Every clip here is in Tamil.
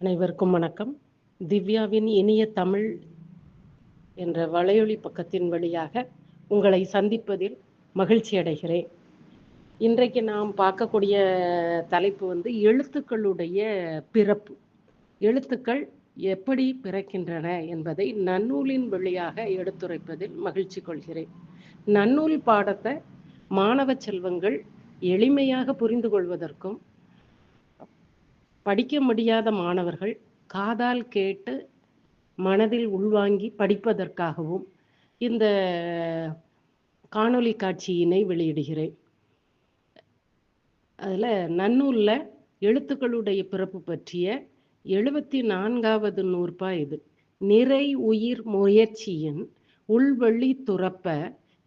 அனைவருக்கும் வணக்கம். திவ்யாவின் இனிய தமிழ் என்ற வலையொலி பக்கத்தின் வழியாக உங்களை சந்திப்பதில் மகிழ்ச்சி அடைகிறேன். இன்றைக்கு நாம் பார்க்கக்கூடிய தலைப்பு வந்து எழுத்துக்களுடைய பிறப்பு. எழுத்துக்கள் எப்படி பிறக்கின்றன என்பதை நன்னூலின் வழியாக எடுத்துரைப்பதில் மகிழ்ச்சி கொள்கிறேன். நன்னூல் பாடத்தை மாணவ செல்வங்கள் எளிமையாக புரிந்து கொள்வதற்கும் படிக்க முடியாத மாணவர்கள் காதால் கேட்டு மனதில் உள்வாங்கி படிப்பதற்காகவும் இந்த காணொளி காட்சியினை வெளியிடுகிறேன். அதில் நன்னூலில் எழுத்துக்களுடைய பிறப்பு பற்றிய எழுபத்தி நான்காவது நூற்பா இது. நிறை உயிர் முயற்சியின் உள்வெளி துறப்ப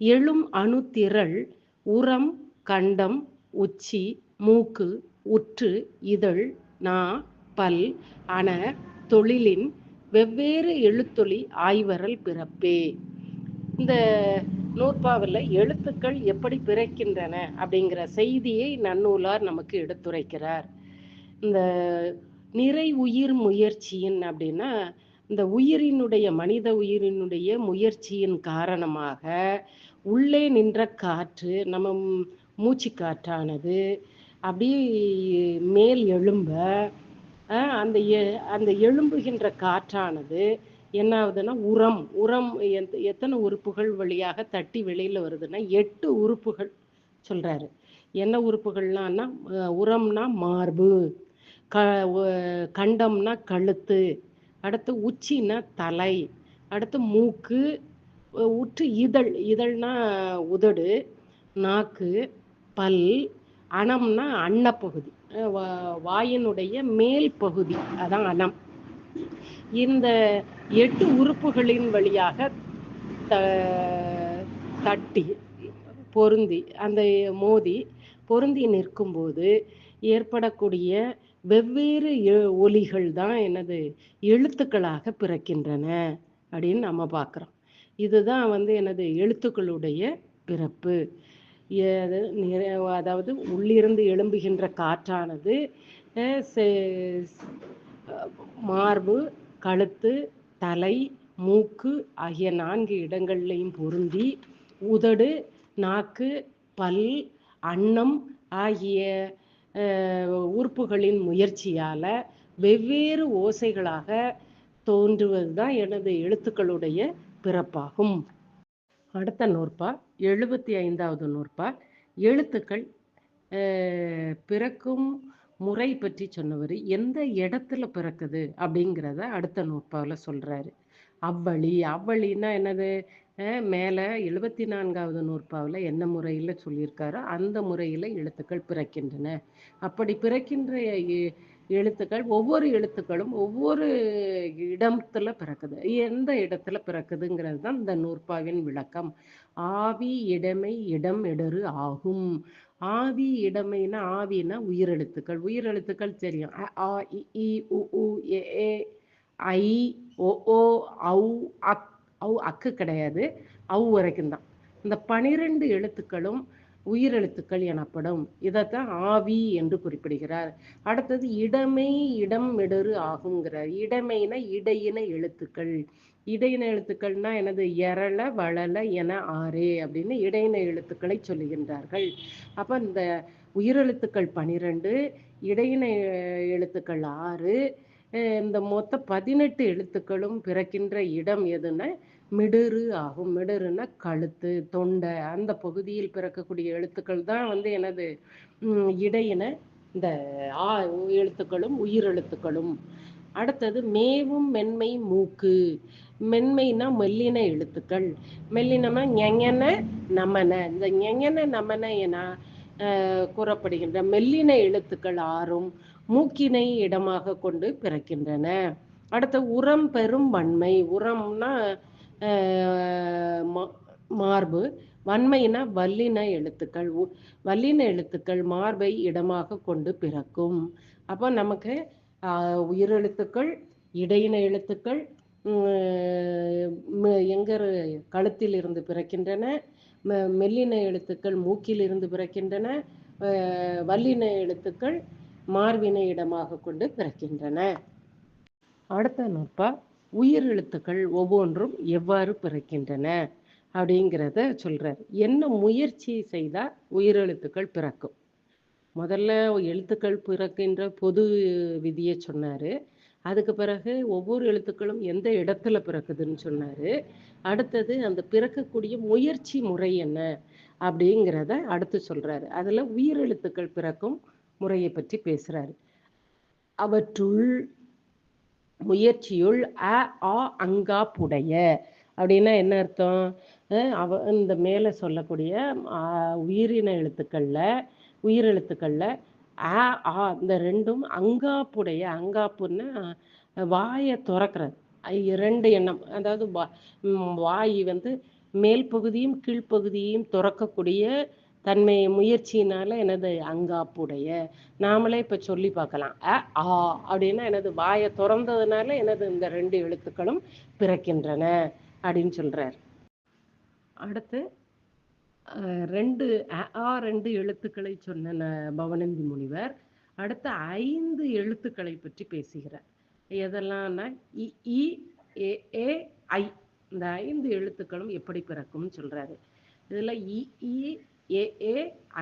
எழும் அணுத்திரள் உரம் கண்டம் உச்சி மூக்கு உற்று இதழ் நா பல் அன தொழிலின் வெவ்வேறு எழுத்தொழி ஆய்வரல் பிறப்பே. இந்த நூற்பாவில் எழுத்துக்கள் எப்படி பிறக்கின்றன அப்படிங்கிற செய்தியை நன்னூலார் நமக்கு எடுத்துரைக்கிறார். இந்த நிறை உயிர் முயற்சியின் அப்படின்னா இந்த உயிரினுடைய மனித உயிரினுடைய முயற்சியின் காரணமாக உள்ளே நின்ற காற்று நம்ம மூச்சு காற்றானது அப்படியே மேல் எழும்ப அந்த அந்த எழும்புகின்ற காற்றானது என்ன ஆகுதுன்னா உரம் உரம் எத்தனை உறுப்புகள் வழியாக தட்டி வெளியில் வருதுன்னா எட்டு உறுப்புகள் சொல்கிறாரு என்ன உறுப்புகள்லாம்னா உரம்னா மார்பு க கண்டம்னா கழுத்து அடுத்து உச்சின்னா தலை அடுத்து மூக்கு உற்று இதழ் இதழ்னா உதடு நாக்கு பல் அணம்னா அன்னப்பகுதி. வாயினுடைய மேல் பகுதி அதான் அணம் இந்த எட்டு உறுப்புகளின் வழியாக த தட்டி பொருந்தி அந்த மோதி பொருந்தி நிற்கும்போது ஏற்படக்கூடிய வெவ்வேறு ஒலிகள் தான் என்னது எழுத்துக்களாக பிறக்கின்றன அப்படின்னு நம்ம பார்க்குறோம். இதுதான் வந்து எனது எழுத்துக்களுடைய பிறப்பு. அதாவது உள்ளிருந்து எழும்புகின்ற காற்றானது மார்பு கழுத்து தலை மூக்கு ஆகிய நான்கு இடங்கள்லையும் பொருந்தி உதடு நாக்கு பல் அன்னம் ஆகிய உறுப்புகளின் முயற்சியால் வெவ்வேறு ஓசைகளாக தோன்றுவது தான் எனது எழுத்துக்களுடைய பிறப்பாகும். அடுத்த நூற்பா. எழுபத்தி ஐந்தாவது நூற்பா. எழுத்துக்கள் பிறக்கும் முறை பற்றி சொன்னவர் எந்த இடத்துல பிறக்குது அப்படிங்கிறத அடுத்த நூற்பாவில் சொல்கிறாரு அவ்வழி அவ்வழின்னா என்னது? மேலே எழுபத்தி நான்காவது நூற்பாவில் என்ன முறையில் சொல்லியிருக்காரோ அந்த முறையில் எழுத்துக்கள் பிறக்கின்றன. அப்படி பிறக்கின்ற எழுத்துக்கள் ஒவ்வொரு எழுத்துக்களும் ஒவ்வொரு இடத்துல பிறக்குது. எந்த இடத்துல பிறக்குதுங்கிறது தான் இந்த நூற்பாவின் விளக்கம். ஆவி இடமை இடம் இடரு ஆகும். ஆவி இடமைனா ஆவினா உயிரெழுத்துக்கள். உயிரெழுத்துக்கள் தெரியும். ஆ இ உ உ ஏ ஐ ஓ ஓ ஔ அக் அவு அக்கு கிடையாது அவ் வரைக்கும் தான் இந்த பனிரெண்டு எழுத்துக்களும் உயிரெழுத்துக்கள் எனப்படும். இதைத்தான் ஆவி என்று குறிப்பிடுகிறார். அடுத்தது இடமே இடம் இடரு ஆகுங்கிறார் இடமைனா இடையின எழுத்துக்கள். இடையின எழுத்துக்கள்னா எனது எரள வளல என ஆறு அப்படின்னு இடையின எழுத்துக்களை சொல்லுகின்றார்கள். அப்போ இந்த உயிரெழுத்துக்கள் பனிரெண்டு இடையின எழுத்துக்கள் ஆறு இந்த மொத்த பதினெட்டு எழுத்துக்களும் பிறக்கின்ற இடம் எதுன்னா மிடுறு ஆகும். மிடுறுனா கழுத்து தொண்டை அந்த பகுதியில் பிறக்கக்கூடிய எழுத்துக்கள் தான் வந்து எனது இடையின இந்த ஆ எழுத்துக்களும் உயிரெழுத்துக்களும் அடுத்தது மேவும் மென்மை மூக்கு. மென்மைனா மெல்லின எழுத்துக்கள். மெல்லினமா ஞெங்கன நமன. இந்த ஞெங்கன நமன என கூறப்படுகின்ற மெல்லின எழுத்துக்கள் ஆறும். மூக்கினை இடமாக கொண்டு பிறக்கின்றன. அடுத்த உரம் பெரும் வன்மை. உரம்னா மார்பு. வன்மைனா வல்லின எழுத்துக்கள். வல்லின எழுத்துக்கள் மார்பை இடமாக கொண்டு பிறக்கும். அப்போ நமக்கு உயிர் எழுத்துக்கள் இடையின எழுத்துக்கள் எங்க கழுத்தில் இருந்து பிறக்கின்றன மெல்லின எழுத்துக்கள் மூக்கில் இருந்து பிறக்கின்றன வல்லின எழுத்துக்கள் மார்பினை இடமாக கொண்டு பிறக்கின்றன. அடுத்த நூற்பா உயிர் எழுத்துக்கள் ஒவ்வொன்றும் எவ்வாறு பிறக்கின்றன அப்படிங்கிறத சொல்றார். என்ன முயற்சி செய்தால் உயிரெழுத்துக்கள் பிறக்கும்? முதல்ல எழுத்துக்கள் பிறக்கின்ற பொது விதியை சொன்னார். அதுக்கு பிறகு ஒவ்வொரு எழுத்துக்களும் எந்த இடத்துல பிறக்குதுன்னு சொன்னார். அடுத்தது அந்த பிறக்கக்கூடிய முயற்சி முறை என்ன அப்படிங்கிறத அடுத்து சொல்றாரு. அதில் உயிரெழுத்துக்கள் பிறக்கும் முறையை பற்றி பேசுறாரு. அவற்றுள் முயற்சியுள் அ ஆ அங்கா புடைய. அப்படின்னா என்ன அர்த்தம்? அஹ் அவ இந்த மேலே சொல்லக்கூடிய உயிரின எழுத்துக்கள்ல உயிரெழுத்துக்களில் அ ஆ இந்த ரெண்டும் அங்காப்புடைய அங்காப்புன்னா வாயை திறக்கிறது. ஐ- இரண்டு எண்ணம். அதாவது வா- வாய் வந்து மேல் பகுதியும் கீழ்ப்பகுதியும் திறக்கக்கூடிய தன்மை முயற்சியினால எனது அங்காப்புடைய நாமளே இப்ப சொல்லி பார்க்கலாம். அ ஆ அப்படின்னா எனது வாயை திறந்ததுனால எனது இந்த ரெண்டு எழுத்துக்களும் பிறக்கின்றன அப்படின்னு சொல்றார். அடுத்து ரெண்டு அ ஆ ரெண்டு எழுத்துக்களை சொன்ன பவனந்தி முனிவர் அடுத்து ஐந்து எழுத்துக்களை பற்றி பேசுகிறார். எதெல்லாம்னா இ இ, ஏ ஏ ஐ இந்த ஐந்து எழுத்துக்களும் எப்படி பிறக்கும்னு சொல்றாரு. இதுல இ இ ஏ ஏ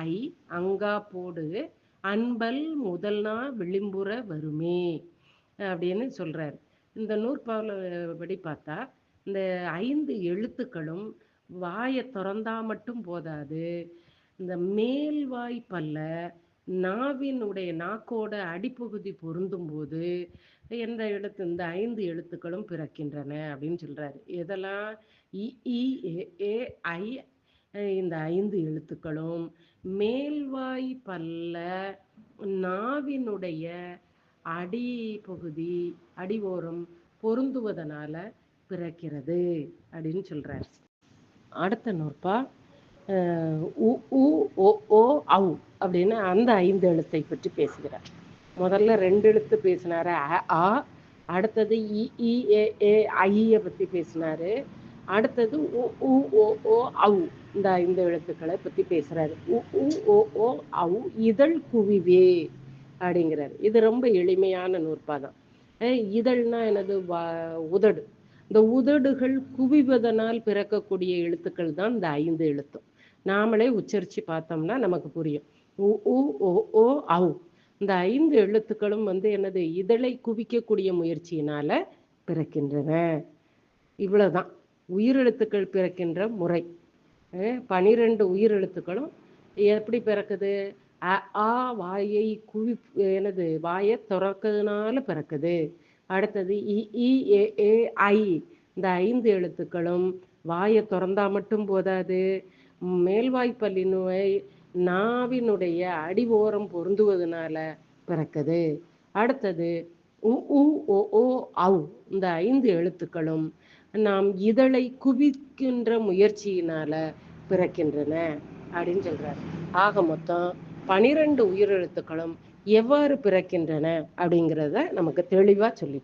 ஐ அங்கா போடு. அன்பல் முதல்னா விளிம்புற வருமே அப்படின்னு சொல்கிறார் இந்த நூற்பாவில் படி பார்த்தா இந்த ஐந்து எழுத்துக்களும் வாயை திறந்தா மட்டும் போதாது. இந்த மேல்வாய் பல்ல நாவினுடைய நாக்கோட அடிப்பகுதி பொருந்தும் போது எந்த எழுத்து இந்த ஐந்து எழுத்துக்களும் பிறக்கின்றன அப்படின்னு சொல்றாரு. இதெல்லாம் இ ஏ ஐ இந்த ஐந்து எழுத்துக்களும் மேல்வாய் பல்ல நாவினுடைய அடிப்பகுதி அடிவோரம் பொருந்துவதனால பிறக்கிறது அப்படின்னு சொல்றார். அடுத்த நூற்பா உ உ ஓ ஓ அவு அப்படின்னு அந்த ஐந்து எழுத்தை பற்றி பேசுகிறார். முதல்ல ரெண்டு எழுத்து பேசினாரு அ அடுத்தது இ ஏ ஏ ஐய பற்றி பேசினாரு. அடுத்தது உ உ ஓ ஓ அவு இந்த ஐந்து எழுத்துக்களை பற்றி பேசுகிறாரு உ உ ஓ ஓ அவு இதழ் குவிவே அப்படிங்கிறாரு. இது ரொம்ப எளிமையான நூற்பாதான் இதழ்னா எனது வ- உதடு. இந்த உதடுகள் குவிவதனால் பிறக்கக்கூடிய எழுத்துக்கள் தான் இந்த ஐந்து எழுத்தும். நாமளே உச்சரித்து பார்த்தோம்னா நமக்கு புரியும். உ உ ஓ ஓ அவு இந்த ஐந்து எழுத்துக்களும் வந்து என்னது? இதழை குவிக்கக்கூடிய முயற்சியினால பிறக்கின்றன. இவ்வளவுதான். உயிரெழுத்துக்கள் பிறக்கின்ற முறை. அஹ் பனிரெண்டு உயிரெழுத்துக்களும் எப்படி பிறக்குது? அ ஆ வாயை குவி எனது வாயை திறக்கிறதுனால பிறக்குது. அடுத்தது இ இ ஏ ஏ ஐ இந்த ஐந்து எழுத்துக்களும் வாயை திறந்தா மட்டும் போதாது. மேல்வாய்ப்பல்லினுவை நாவினுடைய அடி ஓரம் பொருந்துவதனால பிறக்குது. அடுத்தது உ உ ஓ ஓ ஔ இந்த ஐந்து எழுத்துக்களும் நாம் இதழை குவிக்கின்ற முயற்சியினால பிறக்கின்றன அப்படின்னு சொல்றாரு. ஆக மொத்தம் பனிரெண்டு உயிரெழுத்துக்களும் எவ்வாறு பிறக்கின்றன அப்படிங்கிறத நமக்கு தெளிவா சொல்லி